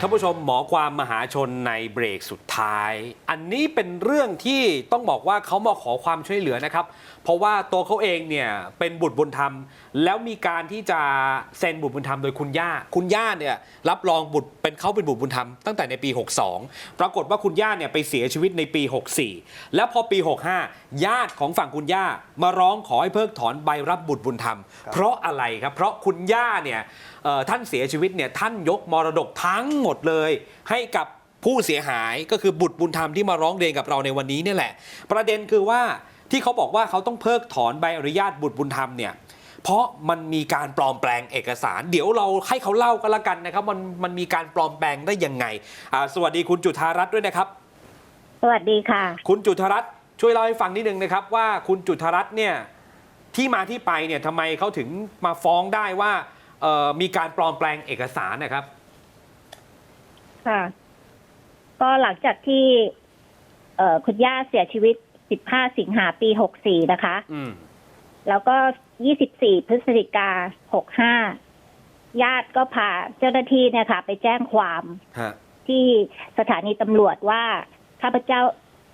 ท่านผู้ชมหมอความมหาชนในเบรกสุดท้าย อันนี้เป็นเรื่องที่ต้องบอกว่าเขามาขอความช่วยเหลือนะครับ เพราะว่าตัวเขาเองเนี่ยเป็นบุตรบุญธรรม แล้วมีการที่จะเซ็นบุตรบุญธรรมโดยคุณย่า คุณย่าเนี่ยรับรองบุตรเป็นเขาเป็นบุตรบุญธรรมตั้งแต่ในปี 62 ปรากฏว่าคุณย่าเนี่ยไปเสียชีวิตในปี 64 แล้วพอปี 65 ญาติของฝั่งคุณย่ามาร้องขอให้เพิกถอนใบรับบุตรบุญธรรม เพราะอะไรครับ เพราะคุณย่าเนี่ยเอ่อท่านเสียชีวิตเนี่ยท่านยกมรดกทั้งหมดเลย ให้กับผู้เสียหายก็คือบุตรบุญธรรมที่มาร้องเรียนกับเราในวันนี้เนี่ยแหละ ประเด็นคือว่า ที่เขาบอกว่าเขาต้องเพิกถอนใบอนุญาตบุตรบุญธรรมเนี่ยเพราะมันมีการปลอมแปลงเอกสาร เดี๋ยวเราให้เขาเล่ากันละกันนะครับ มันมันมีการปลอมแปลงได้ยังไงอ่าสวัสดีคุณจุธารัตน์ด้วยนะครับ สวัสดีค่ะ คุณจุธารัตน์ช่วยเล่าให้ฟังนิดนึงนะครับ ว่าคุณจุธารัตน์เนี่ยที่มาที่ไปเนี่ยทำไมเขาถึงมาฟ้องได้ว่าเอ่อมีการปลอมแปลงเอกสารนะครับ ค่ะ ก็หลังจากที่เอ่อคุณย่าเสียชีวิต 15 สิงหาปี 64 นะคะ อืม แล้วก็ 24 พฤศจิกา 65 ญาติก็พาเจ้าหน้าที่เนี่ยค่ะ ไปแจ้งความฮะ ที่สถานีตำรวจว่า ข้าพเจ้า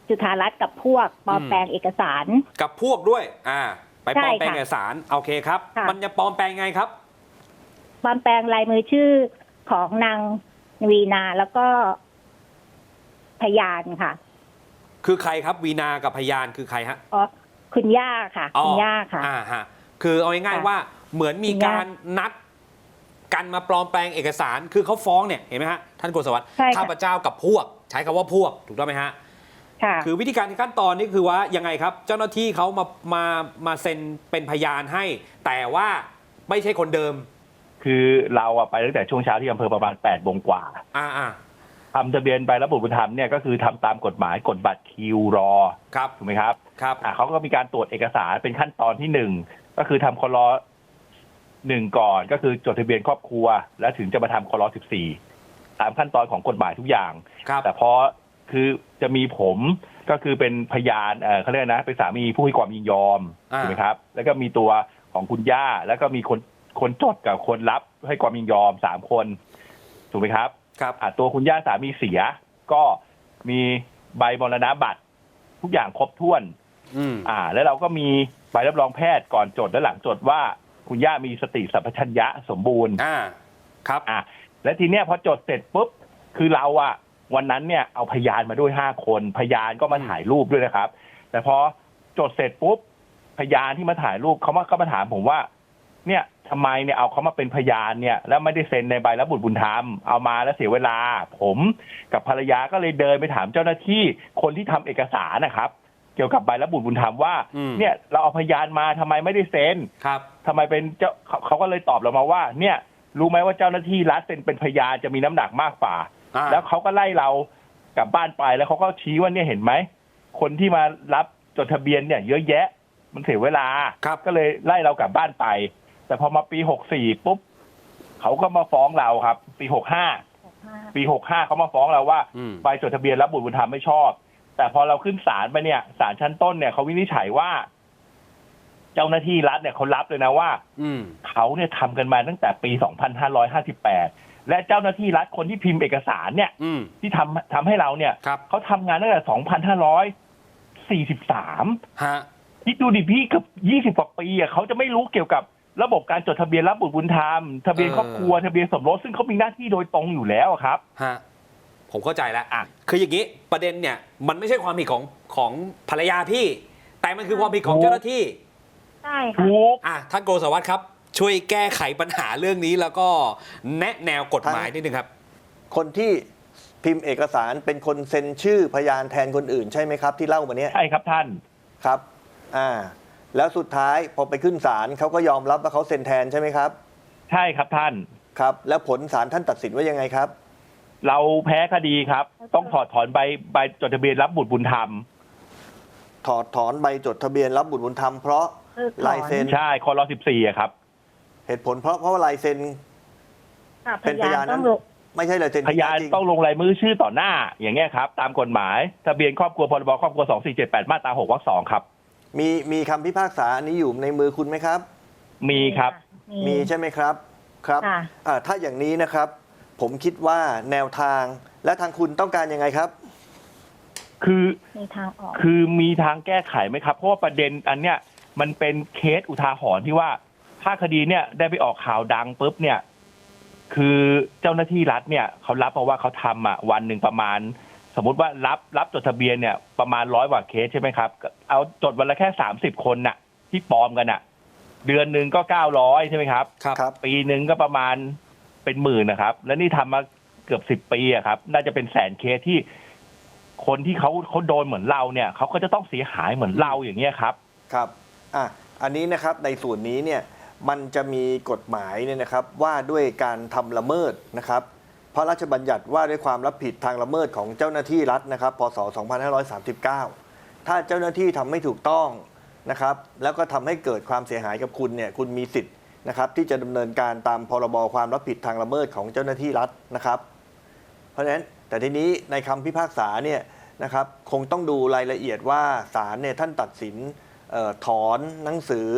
จุธารัตน์กับพวกปลอมอืม แปลงเอกสาร กับพวกด้วย อ่า ไปปลอมแปลงใช่ค่ะเอกสาร โอเคครับ ค่ะ มันจะปลอมแปลงไงครับ ปลอมแปลงลายมือชื่อของนางวีนาแล้วก็พยานค่ะ คือใครครับวีนากับพยานคือใครฮะอ๋อคุณย่าค่ะอ๋อคุณย่าค่ะอ่าฮะคือเอาง่ายๆค่ะว่าเหมือนมีคุณย่าการนัดกันมาปลอมแปลงเอกสาร คือเขาฟ้องเนี่ยเห็นไหมฮะท่านโกศวัตใช่ค่ะข้าพเจ้ากับพวก ใช้คำว่าพวกถูกต้องไหมฮะค่ะคือวิธีการขั้นตอนนี่คือว่ายังไงครับ เจ้าหน้าที่เขามามามาเซ็นเป็นพยานให้ แต่ว่าไม่ใช่คนเดิม คือเราอะไปตั้งแต่ช่วงเช้าที่อำเภอประมาณ8ปดโมงกว่าอ่าอ่า ทำทะเบียนใบรับบุตรบุญธรรมเนี่ยก็คือทำตามกฎหมายกดบัตรคิวรอครับถูกไหมครับครับอะเขาก็มีการตรวจเอกสารเป็นขั้นตอนที่หนึ่งก็คือทำคอรอหนึ่งก่อนก็คือจดทะเบียนครอบครัว แล้วถึงจะมาทำคอรอสิบสี่ตามขั้นตอนของกฎหมายทุกอย่างครับแต่พอคือจะมีผมก็คือเป็นพยานเออเขาเรียกนะเป็นสามีผู้ให้ความยินยอมอ่าถูกไหมครับ แล้วก็มีตัวของคุณย่า แล้วก็มีคนคนจดกับคนรับให้ความยินยอมสามคนถูกไหมครับ ครับอะตัวคุณย่าสามีเสีย ก็มีใบมรณบัตร ทุกอย่างครบถ้วนอืมอ่า แล้วเราก็มีใบรับรองแพทย์ก่อนจดและหลังจดว่า คุณย่ามีสติสัมปชัญญะสมบูรณ์อ่าครับ อะและทีเนี้ยพอจดเสร็จปุ๊บคือเราอะวันนั้นเนี่ยเอาพยานมาด้วยห้าคนพยานก็มาถ่ายรูปด้วยนะครับ แต่พอจดเสร็จปุ๊บพยานที่มาถ่ายรูปเขามาเขามาถามผมว่า เนี่ยทำไมเนี่ยเอาเขามาเป็นพยานเนี่ย แล้วไม่ได้เซ็นในใบรับบุตรบุญธรรมเอามาแล้วเสียเวลา ผมกับภรรยาก็เลยเดินไปถามเจ้าหน้าที่คนที่ทำเอกสารนะครับ เกี่ยวกับใบรับบุตรบุญธรรมว่าอืมเนี่ยเราเอาพยานมาทำไมไม่ได้เซ็นครับทำไมเป็นเจ้าเขาเขาก็เลยตอบเรามาว่า เนี่ยรู้ไหมว่าเจ้าหน้าที่รัฐเป็นเป็นพยานจะมีน้ำหนักมากกว่าอ่า แล้วเขาก็ไล่เรากลับบ้านไปแล้วเขาก็ชี้ว่าเนี่ยเห็นไหมคนที่มารับจดทะเบียนเนี่ย เยอะแยะ มันเสียเวลาครับก็เลยไล่เรากลับบ้านไป แต่พอมาปีหกสี่ปุ๊บเขาก็มาฟ้องเราครับ ปีหกห้าปีหกห้าเขามาฟ้องเราว่าอืม ใบจดทะเบียนรับบุตรบุญธรรมไม่ชอบ แต่พอเราขึ้นศาลไปเนี่ยศาลชั้นต้นเนี่ยเขาวินิจฉัยว่า เจ้าหน้าที่รัฐเนี่ยเขารับเลยนะว่า อืม เขาเนี่ยทำกันมาตั้งแต่ปี 2558 และเจ้าหน้าที่รัฐคนที่พิมพ์เอกสารเนี่ย อืม ที่ทำทำให้เราเนี่ย ครับ เขาทำงานตั้งแต่ 2543 ฮะ คิดดูดิพี่เกือบ20 กว่าปีอะเขาจะไม่รู้เกี่ยวกับ ระบบการจดทะเบียนรับบุตรบุญธรรมทะเบียนครอบครัวทะเบียนสมรสซึ่งเขามีหน้าที่โดยตรงอยู่แล้วอะครับฮะผมเข้าใจแล้วอะคืออย่างนี้ประเด็นเนี่ย มันไม่ใช่ความผิดของของภรรยาพี่ แต่มันคือความผิดของถูกเจ้าหน้าที่ใช่ค่ะทุกอะท่านโกศวัตครับ ช่วยแก้ไขปัญหาเรื่องนี้แล้วก็แนะแนวกฎหมายนิดนึงครับ คนที่พิมพ์เอกสารเป็นคนเซ็นชื่อพยานแทนคนอื่นใช่ไหมครับ ที่เล่ามาเนี้ยใช่ครับท่านครับ อ่า แล้วสุดท้ายพอไปขึ้นศาลเขาก็ยอมรับว่าเขาเซ็นแทนใช่ไหมครับ ใช่ครับท่านครับ แล้วผลศาลท่านตัดสินว่ายังไงครับ เราแพ้คดีครับ ต้องถอดถอนใบใบจดทะเบียนรับบุตรบุญธรรม ถอดถอนใบจดทะเบียนรับบุตรบุญธรรมเพราะเพิกถอนลายเซ็นใช่คอรอ14อะครับ เหตุผลเพราะเพราะว่าลายเซ็นค่ะเป็นพยานต้องนั้นลงไม่ใช่ลายเซ็นพยานจริงต้องลงลายมือชื่อต่อหน้า อย่างเงี้ยครับ ตามกฎหมาย ทะเบียนครอบครัวพรบครอบครัว2478มาตรา6วรรคสองครับ มีมีคำพิพากษาอันนี้อยู่ในมือคุณไหมครับ มีครับ มีใช่ไหมครับครับค่ะ อ่าถ้าอย่างนี้นะครับ ผมคิดว่าแนวทางและทางคุณต้องการยังไงครับ คือมีทางออก คือมีทางแก้ไขไหมครับ เพราะว่าประเด็นอันเนี้ยมันเป็นเคสอุทาหรณ์ที่ว่าถ้าคดีเนี่ยได้ไปออกข่าวดังปุ๊บเนี่ย คือเจ้าหน้าที่รัฐเนี่ยเขารับมาว่าเขาทำอะวันหนึ่งประมาณ สมมติว่ารับรับจดทะเบียนเนี่ยประมาณร้อยกว่าเคสใช่ไหมครับ เอาจดวันละแค่สามสิบคนน่ะ ที่ปลอมกันน่ะ เดือนหนึ่งก็เก้าร้อยใช่ไหมครับ ครับครับปีหนึ่งก็ประมาณเป็นหมื่นนะครับ แล้วนี่ทำมาเกือบสิบปีอะครับ น่าจะเป็นแสนเคสที่ คนที่เขาเขาโดนเหมือนเราเนี่ยเขาก็จะต้องเสียหายเหมือนเราอย่างเงี้ยครับ ครับ อะอันนี้นะครับในส่วนนี้เนี่ยมันจะมีกฎหมายเนี่ยนะครับว่าด้วยการทำละเมิดนะครับ พระราชบัญญัติว่าด้วยความรับผิดทางละเมิดของเจ้าหน้าที่รัฐนะครับ พศ 2539 ถ้าเจ้าหน้าที่ทำไม่ถูกต้องนะครับ แล้วก็ทำให้เกิดความเสียหายกับคุณเนี่ย คุณมีสิทธิ์นะครับที่จะดำเนินการตามพรบความรับผิดทางละเมิดของเจ้าหน้าที่รัฐนะครับ เพราะฉะนั้นแต่ทีนี้ในคำพิพากษาเนี่ยนะครับคงต้องดูรายละเอียดว่าศาลเนี่ยท่านตัดสินออถอนหนังสือ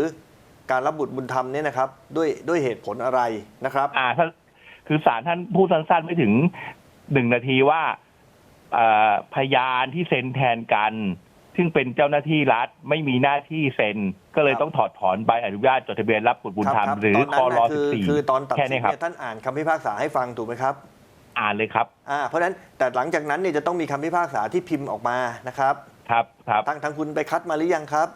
การรับบุตรบุญธรรมเนี่ยนะครับด้วยด้วยเหตุผลอะไรนะครับอ่าท่าน คือศาลท่านพูดสั้นๆไม่ถึงหนึ่งนาทีว่าเอ่อพยานที่เซ็นแทนกัน ซึ่งเป็นเจ้าหน้าที่รัฐไม่มีหน้าที่เซ็น ก็เลยครับต้องถอดถอนใบอนุญาตจดทะเบียนรับบุตรบุญธรรมคบหรือตนคนั้อนรน่ะสิคืบอสี่คือตอนตัดแค่สินนี้ครับเนี่ยท่านอ่านคำพิพากษาให้ฟังถูกไหมครับ อ่านเลยครับอ่าเพราะฉะนั้นแต่หลังจากนั้นเนี่ยจะต้องมีคำพิพากษาที่พิมพ์ออกมานะครับ ครับครับทางทางคุณไปคัดมาหรือยังครับ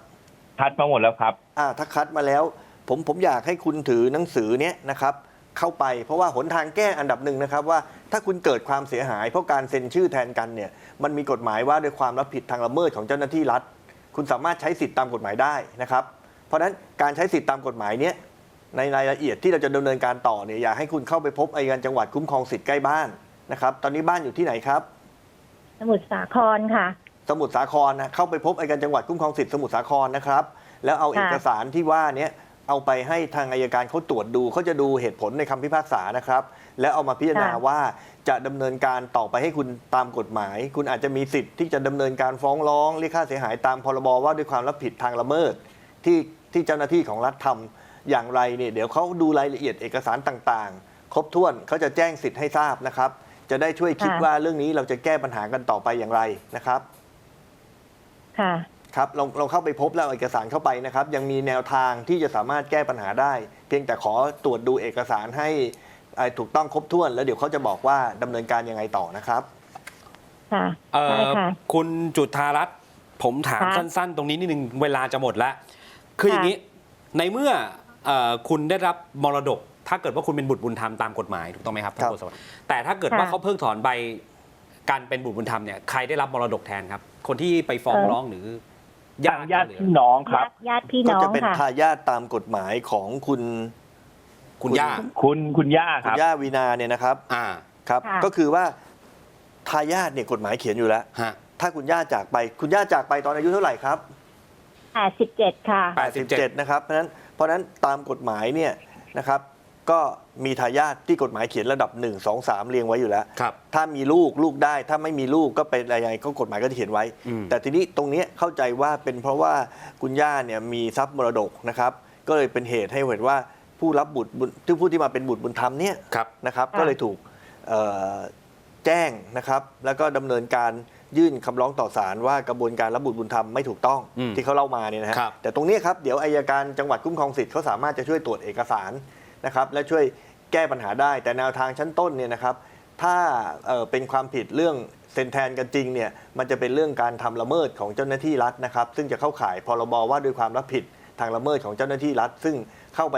ทัดมาหมดแล้วครับอ่าถ้าคัดมาแล้ว ผมผมอยากให้คุณถือหนังสือเนี้ยนะครับ เข้าไป เพราะว่าหนทางแก้อันดับหนึ่งนะครับว่าถ้าคุณเกิดความเสียหายเพราะการเซ็นชื่อแทนกันเนี่ยมันมีกฎหมายว่าด้วยความรับผิดทางละเมิดของเจ้าหน้าที่รัฐ คุณสามารถใช้สิทธิตามกฎหมายได้นะครับ เพราะฉะนั้นการใช้สิทธิตามกฎหมายเนี้ยในรายละเอียดที่เราจะดำเนินการต่อเนี่ยอยากให้คุณเข้าไปพบอัยการจังหวัดคุ้มครองสิทธิ์ใกล้บ้านนะครับ ตอนนี้บ้านอยู่ที่ไหนครับ สมุทรสาครค่ะ สมุทรสาครนะเข้าไปพบอัยการจังหวัดคุ้มครองสิทธิ์สมุทรสาครนะครับ แล้วเอาค่ะเอกสารที่ว่าเนี้ย เอาไปให้ทางอายการเขาตรวจดูเขาจะดูเหตุผลในคำพิพากษานะครับ แล้วเอามาพิจารณาว่าจะดำเนินการต่อไปให้คุณตามกฎหมาย คุณอาจจะมีสิทธิ์ที่จะดำเนินการฟ้องร้องเรียกค่าเสียหายตามพรบว่าด้วยความรับผิดทางละเมิด ที่ที่เจ้าหน้าที่ของรัฐทำอย่างไรเนี่ยเดี๋ยวเขาดูรายละเอียดเอกสารต่างๆ ครบถ้วนเขาจะแจ้งสิทธิ์ให้ทราบนะครับ จะได้ช่วยคิดค่ะ ว่าเรื่องนี้เราจะแก้ปัญหากันต่อไปอย่างไรนะครับ ค่ะ ครับลองลองเข้าไปพบแล้วเอาเอกสารเข้าไปนะครับ ยังมีแนวทางที่จะสามารถแก้ปัญหาได้ เพียงแต่ขอตรวจดูเอกสารให้เอ่อถูกต้องครบถ้วน แล้วเดี๋ยวเขาจะบอกว่าดำเนินการยังไงต่อนะครับค่ะเอ่ใช่อค่ะคุณจุธารัตน์ผมถามค่ะสั้น ๆ ตรงนี้นิดนึงเวลาจะหมดแล้วคืออย่างค่ะนี้ในเมื่อเอ่อคุณได้รับมรดก ถ้าเกิดว่าคุณเป็นบุตรบุญธรรมตามกฎหมายถูกต้องไหมครับท่านครับโฆษกแต่ถ้าเกิดว่าค่ะเขาเพิกถอนใบการเป็นบุตรบุญธรรมเนี่ยใครได้รับมรดกแทนครับ คนที่ไปฟ้องเอ่อร้องหรือ ญาติญาติพี่น้องครับญาติญาติพี่ก็น้องจะเป็นค่ะ ทายาทตามกฎหมายของคุณคุณย่าคุณคุณย่าคคุณรับ ย่าวีนาเนี่ยนะครับอ่าครับ ค่ะ ก็คือว่าทายาทเนี่ยกฎหมายเขียนอยู่แล้ว ฮะถ้าคุณย่าจากไป คุณย่าจากไปตอนอายุเท่าไหร่ครับ แปดสิบเจ็ดค่ะ87นะครับเพราะฉะนั้นเพราะฉะนั้นตามกฎหมายเนี่ยนะครับ ก็มีทายาทที่กฎหมายเขียนระดับ 1 2 3 เรียงไว้อยู่แล้ว ครับ ถ้ามีลูกลูกได้ ถ้าไม่มีลูกก็เป็นอะไรยังไงก็กฎหมายก็จะเขียนไว้ อืม แต่ทีนี้ตรงเนี้ยเข้าใจว่าเป็นเพราะว่าคุณย่าเนี่ยมีทรัพย์มรดกนะครับ ก็เลยเป็นเหตุให้เห็นว่าผู้รับบุตรบุญที่ผู้ที่มาเป็นบุตรบุญธรรมเนี่ย ครับ นะครับค่ะ ก็เลยถูกเอ่อแจ้งนะครับ แล้วก็ดำเนินการยื่นคำร้องต่อศาลว่ากระบวนการรับบุตรบุญธรรมไม่ถูกต้องอืมที่เขาเล่ามาเนี่ยนะฮะครับแต่ตรงเนี้ยครับเดี๋ยวอายการจังหวัดคุ้มครองสิทธิ์เขาสามารถจะช่วยตรวจเอกสาร นะครับและช่วยแก้ปัญหาได้ แต่แนวทางชั้นต้นเนี่ยนะครับถ้าเอ่อเป็นความผิดเรื่องเซ็นแทนกันจริงเนี่ยมันจะเป็นเรื่องการทำละเมิดของเจ้าหน้าที่รัฐนะครับ ซึ่งจะเข้าข่ายพรบว่าด้วยความรับผิดทางละเมิดของเจ้าหน้าที่รัฐ ซึ่งเข้าไป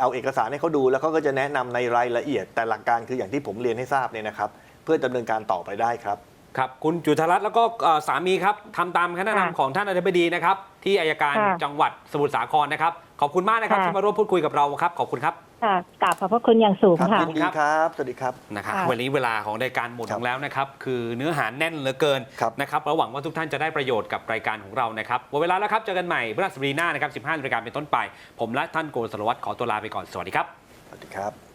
เอาเอกสารให้เขาดู แล้วเขาก็จะแนะนำในรายละเอียด แต่หลักการคืออย่างที่ผมเรียนให้ทราบเนี่ยนะครับ เพื่อดำเนินการต่อไปได้ครับครับคุณจุธารัตน์แล้วก็เอ่อสามีครับทำตามคำแนะค่ะนำของท่านอธิบดีนะครับ ที่อายการค่ะจังหวัดสมุทรสาครนะครับ ขอบคุณมากนะครับค่ะ ที่มาร่วมพูดคุยกับเราครับ ขอบคุณครับ ค่ะกราบขอบพระคุณอย่างสูงครับค่ะ ยินดีครับ สวัสดีครับ นะครับค่ะ วันนี้เวลาของรายการหมดครัลบงแล้วนะครับ คือเนื้อหาแน่นเหลือเกินครับนะครับระหวังว่าทุกท่านจะได้ประโยชน์กับรายการของเรานะครับหมดเวลาแล้วครับ เจอกันใหม่พฤหัสบดีหน้านะครับ 15นาฬิกาเป็นต้นไป ผมและท่านโกศลวัตรขอตัวลาไปก่อน สวัสดีครับ สวัสดีครับ